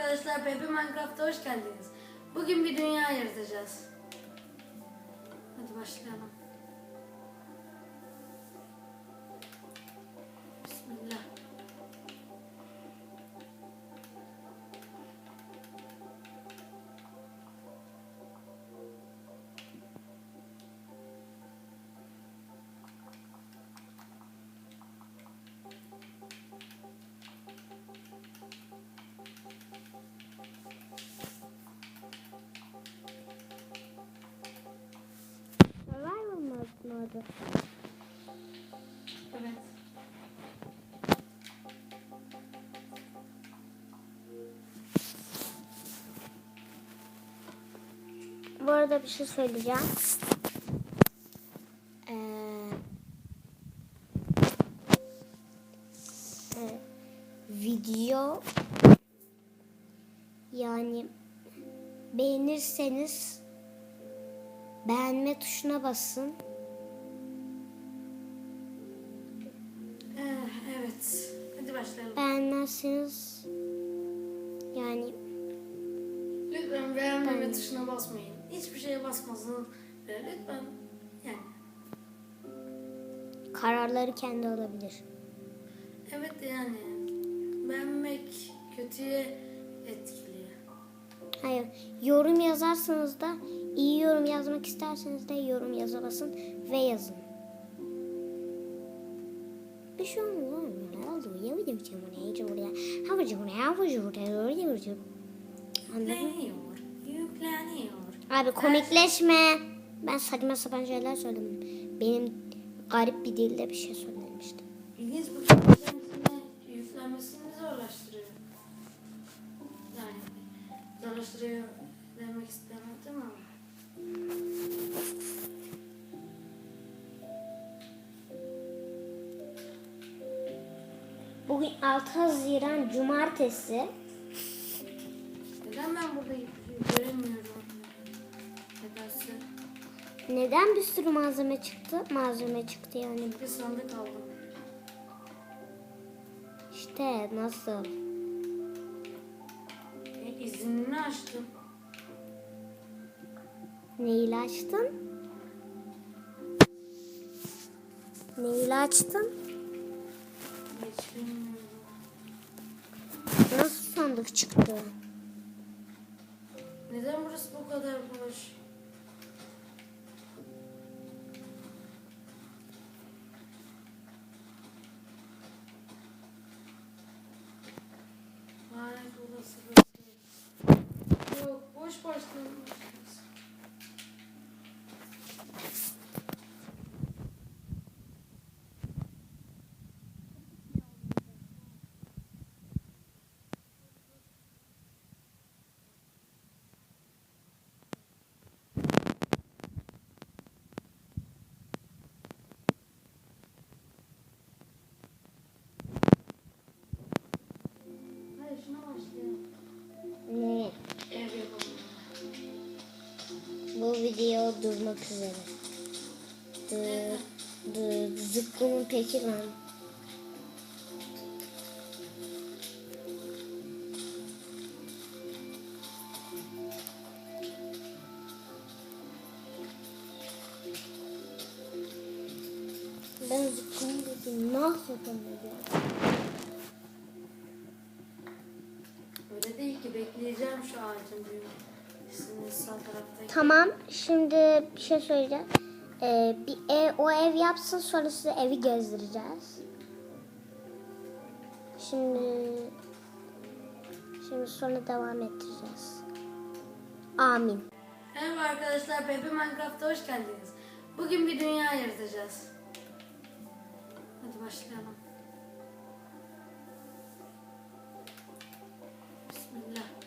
arkadaşlar, Pepe Minecraft'a hoş geldiniz. Bugün bir dünya yaratacağız. Hadi başlayalım. Modu. Evet. Bu arada bir şey söyleyeceğim. Ee, e, video yani beğenirseniz beğenme tuşuna basın. Başlayalım. Beğenmezseniz yani Lütfen beğenmeme tuşuna basmayın. Hiçbir şeye basmasın. Lütfen. Yani. kararları kendi alabilir. Evet yani. Beğenmek kötüye etkiliyor. Hayır. Yorum yazarsanız da iyi yorum yazmak isterseniz de yorum basın ve yazın. Bir şey olmuyor. Ne oldu? Şey olmuyor. Hiç oraya. Yükleniyor. Yükleniyor. Abi komikleşme. Ben saçma sapan şeyler söyledim. Benim garip bir dilde bir şey söylemiştim. İlginç bu kendisine yüklenmesini zorlaştırıyor. Yani zorlaştırıyor demek istemedim ama. Bugün 6 Haziran Cumartesi. Neden ben burada göremiyorum? Nedense Neden bir sürü malzeme çıktı? Malzeme çıktı yani. bir sandık aldım. İşte nasıl? E, izinini açtım. Neyle açtın? Neyle açtın? Hiç bilmiyorum. Sandık çıktı? Neden burası bu kadar boş? Şuna başlayalım. Ne? Ev. Bu video durmak üzere. Dı, dı, zıkkımın peki lan. Ben zıkkımın peki nasıl yapamıyorum? Bekleyeceğim şu ağacın sağ taraftaki. Tamam, şimdi bir şey söyleyeceğim. Ee, bir ev, o ev yapsın sonra size evi gezdireceğiz. Şimdi şimdi sonra devam ettireceğiz. Amin. Merhaba arkadaşlar, Pepe Minecraft'a hoş geldiniz. Bugün bir dünya yaratacağız. Hadi başlayalım. Bismillah.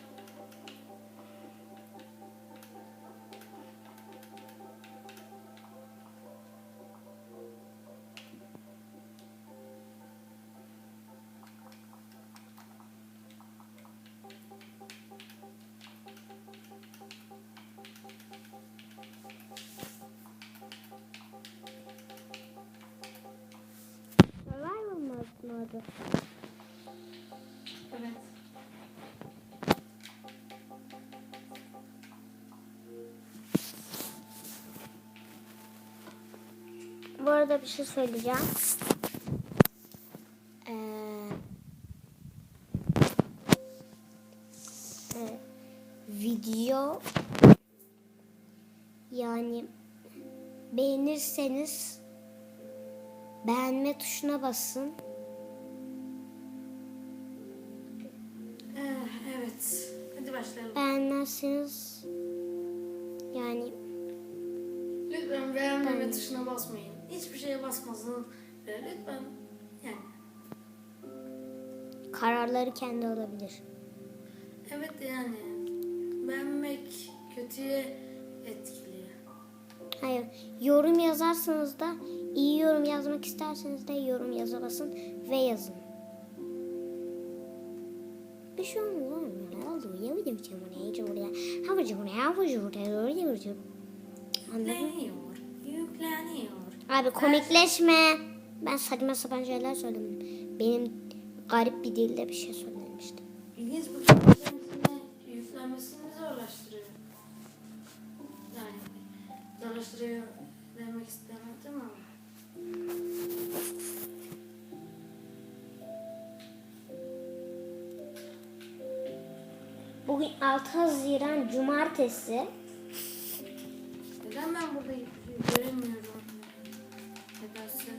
vardı. Evet. Bu arada bir şey söyleyeceğim. Ee, e, video yani beğenirseniz beğenme tuşuna basın. Beğenmezseniz yani Lütfen beğenmeme tuşuna basmayın. Hiçbir şeye basmasın. Ve lütfen yani. kararları kendi alabilir. Evet yani. Beğenmek kötüye etkiliyor. Hayır. Yorum yazarsanız da iyi yorum yazmak isterseniz de yorum basın ve yazın. Bir şey olmuyor oğlum. Ne oldu? Ya şey bu ne? Hiç oraya. Havacı ne? Havacı? Oraya şey. Anladın mı? Yükleniyor. Abi komikleşme. Ben saçma sapan şeyler söyledim. Benim garip bir dilde bir şey söylemiştim. İlginç bu kendisine yüklenmesini zorlaştırıyor. Yani zorlaştırıyor demek istemedim ama. Bugün 6 Haziran Cumartesi. Neden ben burada göremiyorum? Nedense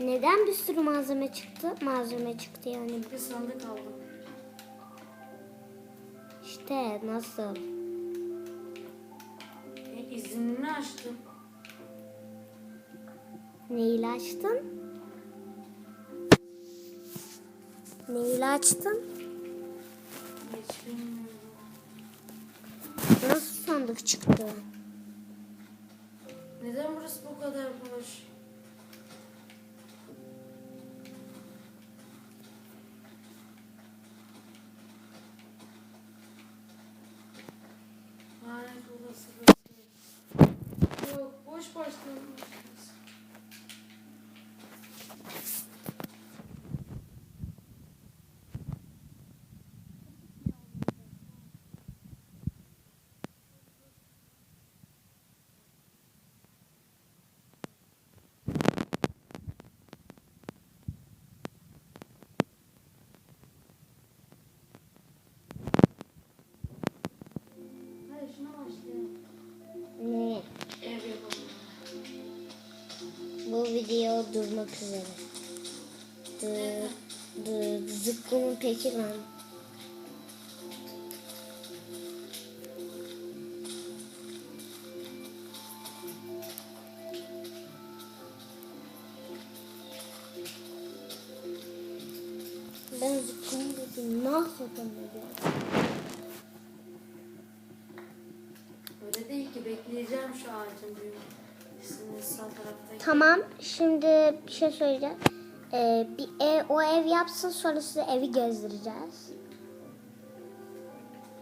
Neden bir sürü malzeme çıktı? Malzeme çıktı yani. bir sandık aldım. İşte nasıl? E, izinini açtım. Neyle açtın? Neyle açtın? Hiç bilmiyorum. Nasıl sandık çıktı? Neden burası bu kadar boş? Olası burası. Video durmak üzere. Dı, dı, zıkkımın peki lan. Ben zıkkımı dedim. Mahvedem ya. Öyle değil ki bekleyeceğim şu ağacın büyümesini. Tamam. Şimdi bir şey söyleyeceğim. Ee, bir ev, o ev yapsın sonra size evi gezdireceğiz.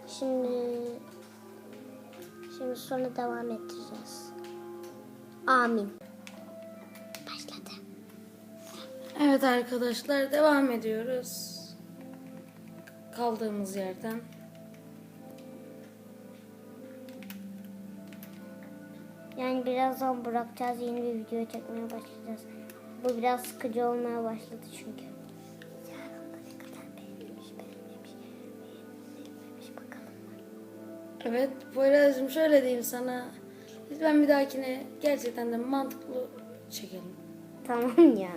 Şimdi şimdi sonra devam ettireceğiz. Amin. Başladı. Evet arkadaşlar devam ediyoruz. Kaldığımız yerden. Yani birazdan bırakacağız yeni bir video çekmeye başlayacağız. Bu biraz sıkıcı olmaya başladı çünkü. Evet Poyraz'cığım şöyle diyeyim sana. Lütfen bir dahakine gerçekten de mantıklı çekelim. Tamam ya.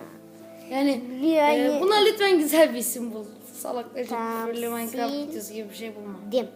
Yani Yani- e, buna lütfen güzel bir isim bul. Salaklaşık Tamam, böyle Minecraft videosu gibi bir şey bulma. Dim.